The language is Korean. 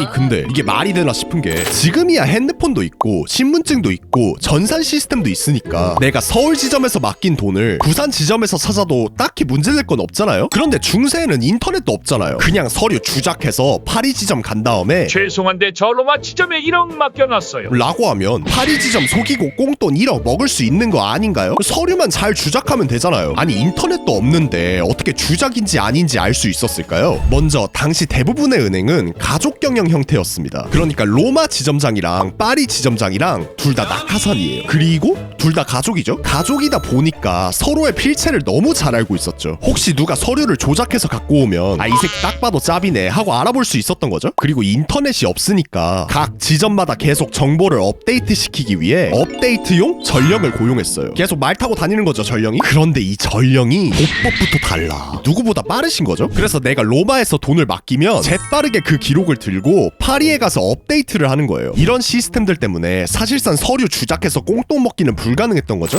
아니 근데 이게 말이 되나 싶은 게 지금이야 핸드폰도 있고 신분증도 있고 전산 시스템도 있으니까 내가 서울 지점에서 맡긴 돈을 부산 지점에서 찾아도 딱히 문제될 건 없잖아요. 그런데 중세에는 인터넷도 없잖아요. 그냥 서류 주작해서 파리 지점 간 다음에 죄송한데 저 로마 지점에 1억 맡겨놨어요. 라고 하면 파리 지점 속이고 꽁돈 1억 먹을 수 있는 거 아닌가요? 서류만 잘 주작하면 되잖아요. 아니 인터넷도 없는데 어떻게 주작인지 아닌지 알 수 있었을까요? 먼저 당시 대부분의 은행은 가족 경영 형태였습니다. 그러니까 로마 지점장이랑 파리 지점장이랑 둘 다 낙하산이에요. 그리고 둘 다 가족이죠. 가족이다 보니까 서로의 필체를 너무 잘 알고 있었죠. 혹시 누가 서류를 조작해서 갖고 오면 아 이 새끼 딱 봐도 짭이네 하고 알아볼 수 있었던 거죠. 그리고 인터넷이 없으니까 각 지점마다 계속 정보를 업데이트 시키기 위해 업데이트용 전령을 고용했어요. 계속 말 타고 다니는 거죠, 전령이. 그런데 이 전령이 보법부터 달라. 누구보다 빠르신 거죠. 그래서 내가 로마에서 돈을 맡기면 재빠르게 그 기록을 들고 파리에 가서 업데이트를 하는 거예요. 이런 시스템들 때문에 사실상 서류 주작해서 꽁똥 먹기는 불가능했던 거죠.